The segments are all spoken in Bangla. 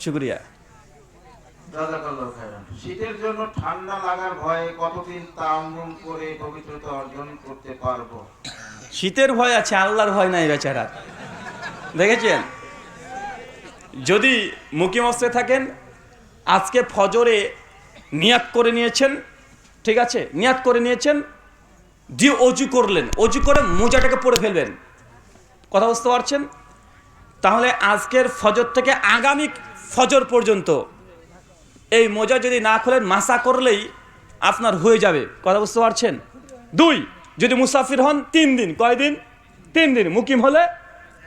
শুক্রিয়া। শীতের জন্য ঠান্ডা লাগার ভয়ে কতদিন তায়াম্মুম করে পবিত্রতা অর্জন করতে পারব? শীতের ভয় আছে আল্লাহর ভয় নাই বেচারা। দেখেছেন? যদি মুকিম অবস্থায় থাকেন আজকে ফজরে নিয়াত করে নিয়েছেন ঠিক আছে? নিয়াত করে নিয়েছেন দিয়ে অজু করলেন। অজু করে মোজাটাকে পরে ফেলবেন। কথা বুঝতে পারছেন? তাহলে আজকের ফজর থেকে আগামী ফজর পর্যন্ত। এই মোজা যদি না খোলেন, মাসা করলেই আপনার হয়ে যাবে। কথা বুঝতে পারছেন? দুই, যদি মুসাফির হন, তিন দিন। কয়দিন? তিন দিন। মুকিম হলে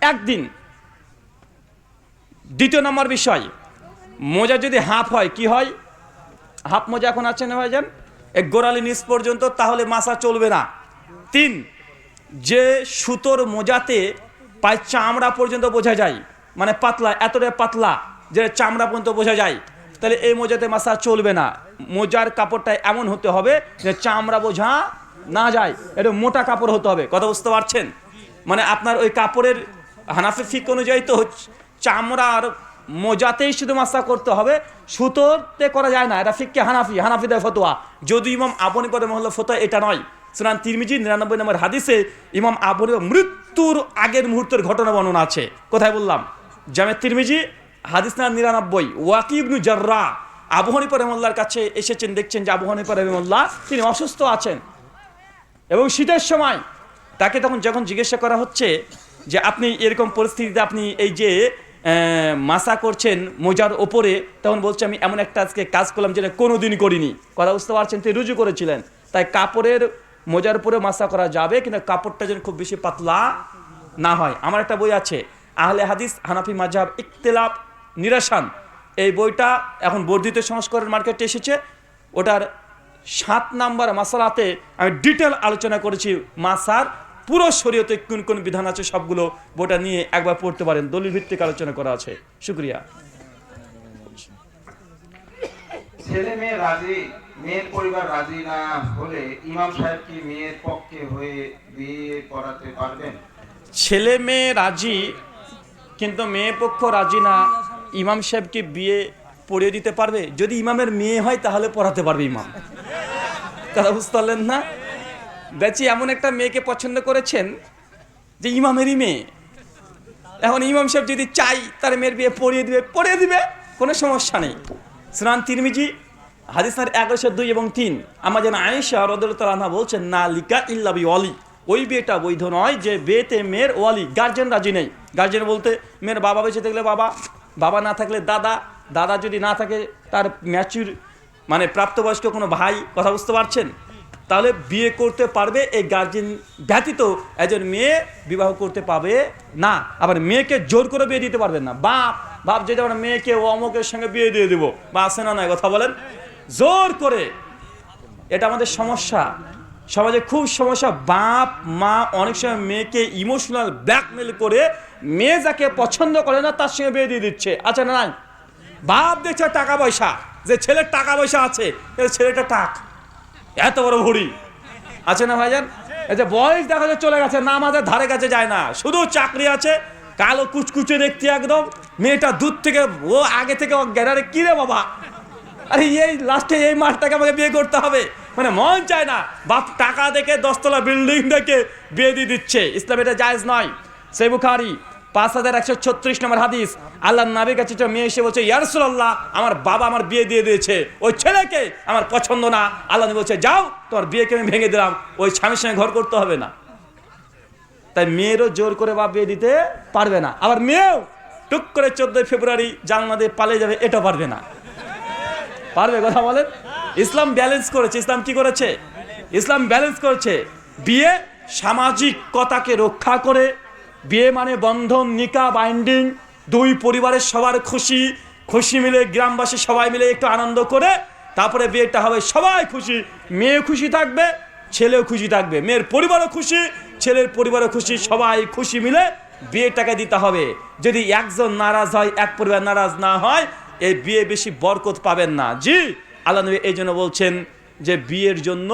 একদিন। দ্বিতীয় নম্বর বিষয়, মোজা যদি হাফ হয়, কি হয়? হাফ মোজা এখন আছে না ভাইজান? এক গোড়ালি নিচ পর্যন্ত, তাহলে মাসা চলবে না। তিন, যে সুতোর মোজাতে পায়ের চামড়া পর্যন্ত বোঝা যায় মানে পাতলা, এতটা পাতলা যে চামড়া পর্যন্ত বোঝা যায়, তাহলে এই মোজাতে মাসা চলবে না। মোজার কাপড়টা এমন হতে হবে যে চামড়া বোঝা না যায়, এটা মোটা কাপড় হতে হবে। কথা বুঝতে পারছেন? মানে আপনার ওই কাপড়ের হানাফি ফিক অনুযায়ী তো হচ্ছে চামড়ার মোজাতেই শুধু মাসা করতে হবে, সুতোতে করা যায় না, এটা ফিককে হানাফি, হানাফিদের ফতোয়া। যদি ইমাম আবনি করে মহল্লা ফতোয়া এটা নয়। সুনান তিরমিজি নিরানব্বই নম্বর হাদিসে ইমাম আবনি মৃত্যুর আগের মুহূর্তের ঘটনা বর্ণনা আছে। কোথায় বললাম? জামে তিরমিজি হাদিস না নিরানব্বই। ওয়াকিবনু জার্রা আবু হানিফা রহমল্লার কাছে এসেছেন, দেখছেন যে আবু হানিফা রহমল্লাহ তিনি অসুস্থ আছেন। এবং শীতের সময় তাকে তখন যখন জিজ্ঞাসা করা হচ্ছে যে আপনি এরকম পরিস্থিতিতে আপনি এই যে মাসা করছেন মোজার ওপরে, তখন বলছে, আমি এমন একটা আজকে কাজ করলাম যেটা কোনোদিন করিনি। কথা বুঝতে পারছেন? তিনি রুজু করেছিলেন। তাই কাপড়ের মোজার উপরে মাসা করা যাবে, কিন্তু কাপড়টা যেন খুব বেশি পাতলা না হয়। আমার একটা বই আছে, আহলে হাদিস হানাফি মাঝাব ইকতেলাপ নিরাসান এই বইটা এখন বর্ধিত সংস্করণ মার্কেটে এসেছে। ওটার সাত নাম্বার মাসালাতে আমি ডিটেল আলোচনা করেছি। মাসার পুরো শরীয়তে কোন কোন বিধান আছে সবগুলো বইটা নিয়ে একবার পড়তে পারেন। দলিল ভিত্তিক আলোচনা করা আছে। শুক্রিয়া। ছেলে মেয়ে রাজি মেয়ের পরিবার রাজি না হলে ইমাম সাহেব কি মেয়ের পক্ষে হয়ে বিয়ে করাতে পারবেন? ছেলে মেয়ে রাজি কিন্তু মেয়ে পক্ষ রাজি না ইমাম সাহেবকে বিয়ে পড়িয়ে দিতে পারবে? যদি ইমামের মেয়ে হয়, তাহলে পড়াতে পারবে ইমাম। কথা বুঝতে পারলেন না? দেখছি এমন একটা মেয়েকে পছন্দ করেছেন যে ইমামেরই মেয়ে। এখন ইমাম সাহেব যদি চাই, তার মেয়ের বিয়ে পড়িয়ে দিবে পড়িয়ে দিবে, কোনো সমস্যা নেই। স্নান তিরমিজি হাদিসার এগারোশো দুই এবং তিন। আমার যেন আয়েশা রদুল্লাহ বলছেন, না লিকা ইল্লাবি ওয়ালি। ওই বিয়েটা বৈধ নয় যে বিয়েতে মেয়ের ওয়ালি। গার্জেন রাজি নেই। গার্জেন বলতে, মেয়ের বাবা বেঁচে থাকলে বাবা। বাবা না থাকলে দাদা দাদা যদি না থাকে, তার ম্যাচুর মানে প্রাপ্তবয়স্ক কোনো ভাই, কথা বুঝতে পারছেন? তাহলে বিয়ে করতে পারবে, এই গার্জেন ব্যতীত একজন মেয়ে বিবাহ করতে পারবে না। আবার মেয়েকে জোর করে বিয়ে দিতে পারবেন না। বাপ বাপ যদি আমার মেয়েকে ও অমুকের সঙ্গে বিয়ে দিয়ে দেবো, বা আছে না নয় কথা বলেন? জোর করে। এটা আমাদের সমস্যা। সমাজে খুব সমস্যা। বাপ, মা অনেক সময় মেয়েকে ইমোশনাল ব্ল্যাকমেল করে মেয়ে যাকে পছন্দ করে না, তার সঙ্গে বিয়ে দিয়ে দিচ্ছে। আচ্ছা না নাই বাপ দেখছে টাকা পয়সা, যে ছেলের টাকা পয়সা আছে ছেলেটা টাক। এত বড় ভুড়ি। আছে না, ভাইজান? এই যে বয়স দেখা যায় চলে গেছে না আমাদের ধারে কাছে যায় না। শুধু চাকরি আছে, কালো কুচকুচে দেখতে একদম। মেয়েটা দূর থেকে, ও আগে থেকে ও গ্যারারে কি রে বাবা? আরে এই লাস্টে এই মাঠটাকে আমাকে বিয়ে করতে হবে। মানে মন চায় না। বাপ টাকা দেখে, দশতলা বিল্ডিং দেখে বিয়ে দিয়ে দিচ্ছে। ইসলাম এটা জায়েজ নয়। সেই বুখারি পাঁচ হাজার একশো ছত্রিশ নম্বর হাদিস। আল্লাহ নাবির কাছে মেয়ে এসে বলছে ইয়ারসুল্লাহ আমার বাবা আমার বিয়ে দিয়ে দিয়েছে। ওই ছেলেকে আমার পছন্দ না। আল্লাহ বলছে, যাও, তোমার বিয়েকে আমি ভেঙে দিলাম। ওই স্বামীর সঙ্গে ঘর করতে হবে না। তাই মেয়েরও জোর করে বাপ বিয়ে দিতে পারবে না। আবার মেয়েও টুক করে চোদ্দই ফেব্রুয়ারি জানলা দিয়ে পালিয়ে যাবে, এটা পারবে না। পারবে কথা বলেন? ইসলাম ব্যালেন্স করেছে। ইসলাম কি করেছে? ইসলাম ব্যালেন্স করেছে। বিয়ে সামাজিকতাকে রক্ষা করে বিয়ে মানে বন্ধন, নিকা বাইন্ডিং দুই পরিবারের সবার খুশি। খুশি মিলে গ্রামবাসী সবাই মিলে একটু আনন্দ করে, তারপরে বিয়েটা হবে, সবাই খুশি। মেয়ে খুশি থাকবে, ছেলেও খুশি থাকবে। মেয়ের পরিবারও খুশি, ছেলের পরিবারও খুশি, সবাই খুশি মিলে বিয়েটাকে দিতে হবে। যদি একজন নারাজ হয়, এক পরিবার নারাজ না হয়, এই বিয়ে বেশি বরকত পাবেন না। জি, আল্লাহ নবী এই জন্য বলছেন যে বিয়ের জন্য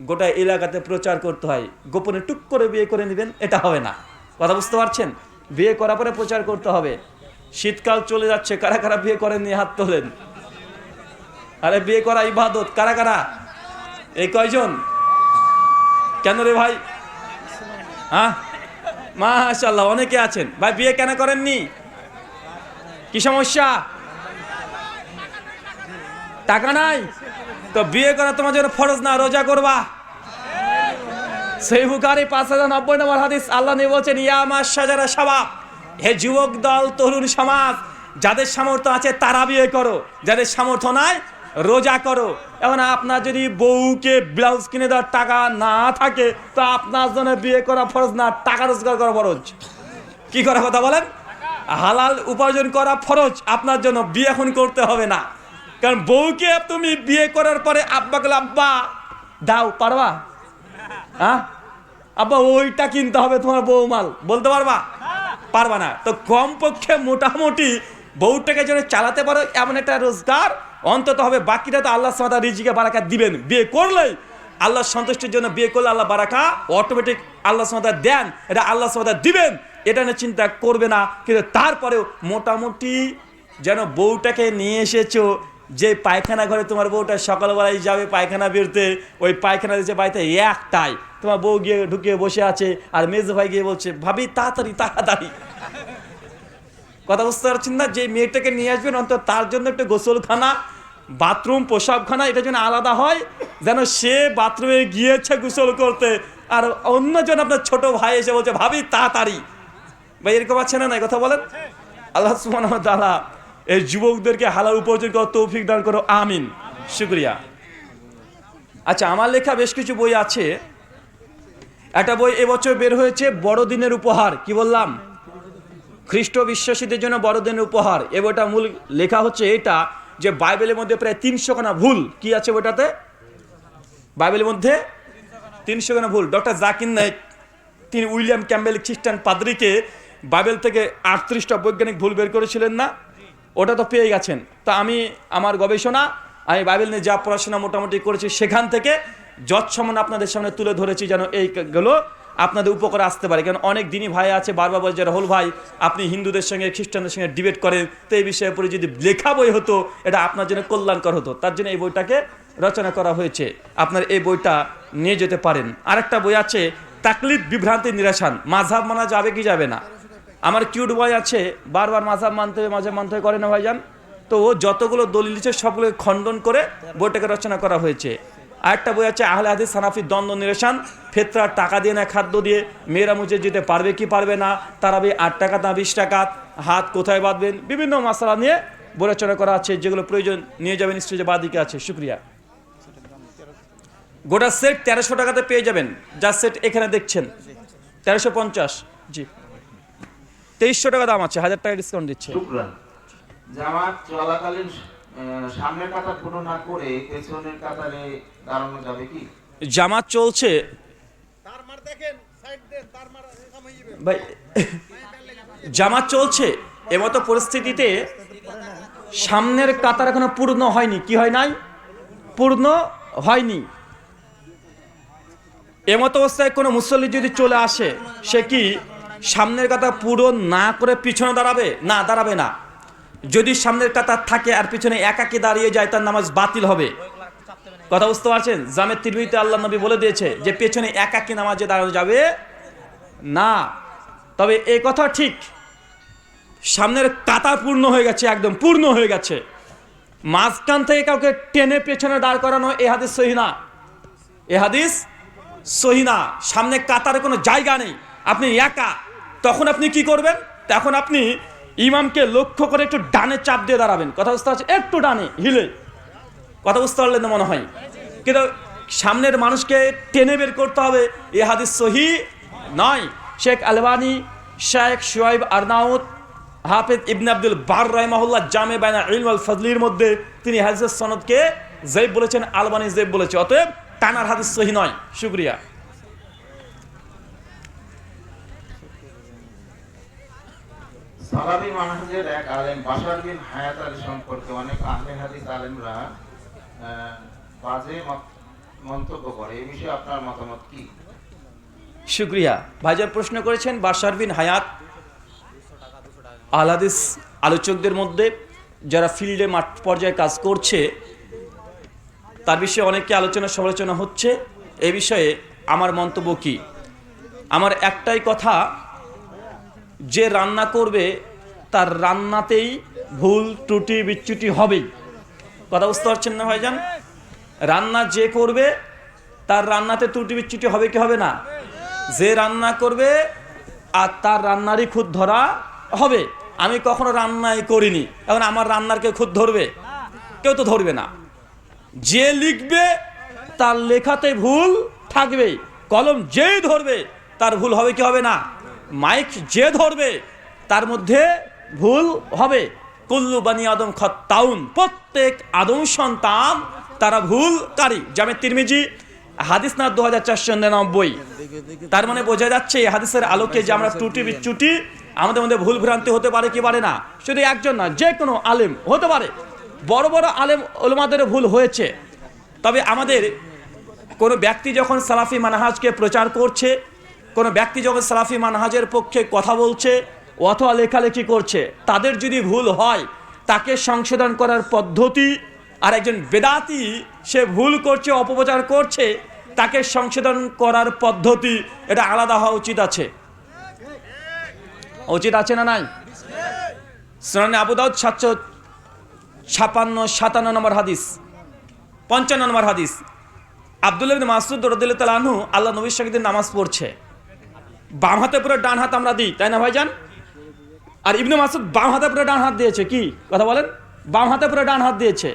গোটা এলাকাতে প্রচার করতে হয়। গোপনে টুক করে বিয়ে করে নেবেন, এটা হবে না। কথা বুঝতে পারছেন? বিয়ে করার পরে প্রচার করতে হবে। শীতকাল চলে যাচ্ছে, কারা কারা বিয়ে করেননি হাত তোলেন? আরে বিয়ে করা ইবাদত, কারা কারা? এই কয়জন? কেন রে ভাই? হ্যাঁ? মাশাল্লাহ অনেকে আছেন। ভাই, বিয়ে কেন করেননি? কি সমস্যা? টাকা নাই? তো বিয়ে করা তোমার জন্য ফরজ না, রোজা করবা? সেই বুকারি পাঁচ হাজার নব্বই নম্বর হাদিস, আল্লাহ নিয়ে বলছেন, ইয়া আমার সাজারা সবাব হে যুবক দল, তরুণ সমাজ, যাদের সামর্থ্য আছে তারা বিয়ে করো, যাদের সামর্থ্য নাই, রোজা করো। এখন আপনার যদি বউকে ব্লাউজ কিনে দেওয়ার টাকা না থাকে, তো আপনার জন্য বিয়ে করা ফরজ না, টাকা রোজগার করা ফরজ। কি করার কথা বলেন? হালাল উপার্জন করা ফরজ, আপনার জন্য বিয়ে এখন করতে হবে না। কারণ বউকে তুমি বিয়ে করার পরে আব্বা গেলে আব্বা, দাও, পারবা? হ্যাঁ? আব্বা, ওইটা কিনতে হবে তোমার বৌমাল বলতে পারবা? পারবা না। তো কমপক্ষে মোটামুটি বউটাকে যেন চালাতে পারো, এমন একটা রোজগার। অন্তত হবে বাকিটা তো আল্লাহ সাদা রিজিকে বারাকা দিবেন। বিয়ে করলেই আল্লাহ সন্তুষ্টির জন্য বিয়ে করলে আল্লাহ বারাকা অটোমেটিক আল্লাহ সাদা দেন, এটা আল্লাহ সাদা দিবেন। এটা নিয়ে চিন্তা করবে না, কিন্তু তারপরেও মোটামুটি যেন বউটাকে নিয়ে এসেছ যে পায়খানা ঘরে তোমার বউটা সকালবেলায় যাবে পায়খানা বেরোতে, ওই পায়খানা দিচ্ছে বাড়িতে একটাই। তোমার বউ গিয়ে ঢুকিয়ে বসে আছে আর মেজো ভাই গিয়ে বলছে, ভাবি, তাড়াতাড়ি তাড়াতাড়ি। কথা বুঝতে পারছেন না? যে মেয়েটাকে নিয়ে আসবেন, অন্তত তার জন্য একটু গোসলখানা, বাথরুম প্রসাবখানা এটা যেন আলাদা হয়, যেন সে বাথরুমে গিয়েছে গোসল করতে। আর অন্যজন আপনার ছোট ভাই এসে বলছে, ভাবি, তাড়াতাড়ি। ভাই, এরকম আছে না কথা বলেন। আল্লাহ ওয়া তাআলা এই যুবকদেরকে হালাল উপার্জন করার তৌফিক দান করো, আমিন। শুক্রিয়া। আচ্ছা আমার লেখা বেশ কিছু বই আছে। একটা বই এবছর বের হয়েছে, বড়দিনের উপহার। কি বললাম? খ্রিস্ট বিশ্বাসীদের জন্য বড়দিনের উপহার। এ বইটা মূল লেখা হচ্ছে এটা, যে বাইবেলের মধ্যে প্রায় তিনশো খানা ভুল। কি আছে বইটাতে? বাইবেলের মধ্যে তিনশো খানা ভুল। ডক্টর জাকির নাইক, তিনি উইলিয়াম ক্যাম্বেল খ্রিস্টান পাদ্রিকে বাইবেল থেকে আটত্রিশটা বৈজ্ঞানিক ভুল বের করেছিলেন না? ওটা তো পেয়ে গেছেন। তা আমি, আমার গবেষণা, আমি বাইবেল নিয়ে যা পড়াশোনা মোটামুটি করেছি সেখান থেকে যৎসমান আপনাদের সামনে তুলে ধরেছি যেন এইগুলো আপনাদের উপকারে আসতে পারে। কারণ অনেক দিনই ভাই আছে, বারবার বলে যারা হল ভাই, আপনি হিন্দুদের সঙ্গে, খ্রিস্টানদের সঙ্গে ডিবেট করেন, তো এই বিষয়ে পরে যদি লেখা বই হতো, এটা আপনার জন্য কল্যাণকর হতো। তার জন্য এই বইটাকে রচনা করা হয়েছে। আপনার এই বইটা নিয়ে যেতে পারেন। আরেকটা বই আছে, তাকলিদ বিভ্রান্তি নিরাসান মাঝাব মানা যাবে কি যাবে না? আমার কিউট বয় আছে, বারবার মাঝাব মানতে হবে মাঝে মানতে করে না ভাইজান। তো ও যতগুলো দলিল দিচ্ছে সবগুলোকে খণ্ডন করে বইটাকে রচনা করা হয়েছে। আরেকটা বই আছে, আহলে হাদিস, সানাফি, দ্বন্দ্ব, নিরসন। ফেতরার টাকা দিয়ে না, খাদ্য দিয়ে। মেয়েরা মুজে যেতে পারবে কি পারবে না, তারাবি আট টাকা না, বিশ টাকা হাত কোথায় বাঁধবেন? বিভিন্ন মশলা নিয়ে বই রচনা করা আছে, যেগুলো প্রয়োজন নিয়ে যাবেন, স্টেজে বাদিকে আছে। শুক্রিয়া। গোটা সেট তেরোশো টাকাতে পেয়ে যাবেন। যা সেট এখানে দেখছেন। তেরোশো পঞ্চাশ। জি। তেইশশো টাকা দাম আছে হাজার টাকা ডিসকাউন্ট দিচ্ছে। জামাত চলাকালীন সামনের কাতার পুরো না করে পেছনের কাতারে দাঁড়ানো যাবে কি? জামাত চলছে। ভাই জামাত চলছে। এমতো পরিস্থিতিতে সামনের কাতার এখনও পূর্ণ হয়নি। কি হয় নাই? পূর্ণ হয়নি। এমতো অবস্থায় কোনো মুসল্লি যদি চলে আসে সে কি সামনের কাতার পূরণ না করে পিছনে দাঁড়াবে? না দাঁড়াবে না। যদি সামনের কাতার থাকে আর পিছনে একাকে দাঁড়িয়ে যায়, তার নামাজ বাতিল হবে। কথা বুঝতে পারছেন? জামের তিরবিতে আল্লাহ নবী বলে দিয়েছে যে, পেছনে একাকি নামাজে দাঁড়ানো যাবে না। তবে এই কথা ঠিক। সামনের কাতার পূর্ণ হয়ে গেছে, একদম পূর্ণ হয়ে গেছে। মাঝখান থেকে কাউকে টেনে পেছনে দাঁড় করানো এ হাদিস সহি না। এ হাদিস সহি না। সামনে কাতারে কোনো জায়গা নেই। আপনি একা তখন আপনি কি করবেন? তখন আপনি ইমামকে লক্ষ্য করে একটু ডানে চাপ দিয়ে দাঁড়াবেন। কথা বুঝতে পারছেন? একটু ডানে, হিলে। কথা বুঝতে পারলেন মনে হয়? কিন্তু সামনের মানুষকে টেনে বের করতে হবে। এ হাদিস সহি নয়। শেখ আলবানি, শেখ শুয়াইব আরনাউদ হাফেজ ইবনে আব্দুল বার রাহিমাহুল্লাহ জামে বাইনা ইলম আল ফজলির মধ্যে তিনি হাদিসের সনদকে জৈব বলেছেন, আলবানি জৈব বলেছে। অতএব টানার হাদিস সহি নয়। শুক্রিয়া। মানহাজের এক আলেম, বাশার বিন হায়াত আলী সম্পর্কে অনেক আহলে হাদিস আলেমরা বাজে মন্তব্য করে। বিষয়ে আপনার মতামত কি? শুক্রিয়া। ভাইজান প্রশ্ন করেছেন, বাশার বিন হায়াত আহলাদিস আলোচকদের মধ্যে যারা ফিল্ডে মাঠ পর্যায়ে কাজ করছে, তার বিষয়ে অনেকে আলোচনা সমালোচনা হচ্ছে। এ বিষয়ে আমার মন্তব্য কি? আমার একটাই কথা, যে রান্না করবে তার রান্নাতেই ভুল, ত্রুটি বিচ্যুটি হবেই। কথা বুঝতে পারছেন না ভাইজান? রান্না যে করবে, তার রান্নাতে ত্রুটি বিচ্যুটি হবে কি হবে না? যে রান্না করবে, আর তার রান্নারই খুদ ধরা হবে। আমি কখনো রান্নাই করিনি। এখন আমার রান্নার কেউ খুদ ধরবে? কেউ তো ধরবে না। যে লিখবে, তার লেখাতে ভুল থাকবে। কলম যেই ধরবে, তার ভুল হবে কি হবে না? মাইক যে ধরবে, তার মধ্যে ভুল হবে। কুল্লু বানি আদম খত্তাউন। প্রত্যেক আদম সন্তান তারা ভুল ভুলকারী। জামে তিরমিজি, হাদিস না দু হাজার চারশো নিরানব্বই। তার মানে বোঝা যাচ্ছে এই হাদিসের আলোকে যে আমরা ত্রুটি বিচ্যুটি আমাদের মধ্যে ভুল ভ্রান্তি হতে পারে কি পারে না। শুধু একজন না যে কোনো আলেম হতে পারে। বড় বড় আলেম ওলমাদের ভুল হয়েছে। তবে আমাদের কোনো ব্যক্তি যখন সালাফি মানহাজকে প্রচার করছে, কোনো ব্যক্তি যখন সালাফি মানহাজের পক্ষে কথা বলছে অথবা লেখালেখি করছে, তাদের যদি ভুল হয়, তাকে সংশোধন করার পদ্ধতি, আর একজন বেদাতি, সে ভুল করছে, অপপ্রচার করছে, তাকে সংশোধন করার পদ্ধতি, এটা আলাদা হওয়া উচিত আছে। উচিত আছে না নাই? সোনানি আবুদাউদ সাতশো ছাপান্ন, সাতান্ন নম্বর হাদিস, পঞ্চান্ন নম্বর হাদিস। আবদুল্লাহ মাসুদ রদিল্লাহ তালাহু আল্লাহ নবীর সঙ্গে নামাজ পড়ছে। বাম হাতে পুরো ডান হাত আমরা দিই, তাই না ভাইজান? আর ইবনে মাসুদ বাম হাতে পুরো ডান হাত দিয়েছে, কি? কথা বলেন। বাম হাতে পুরো ডান হাত দিয়েছে।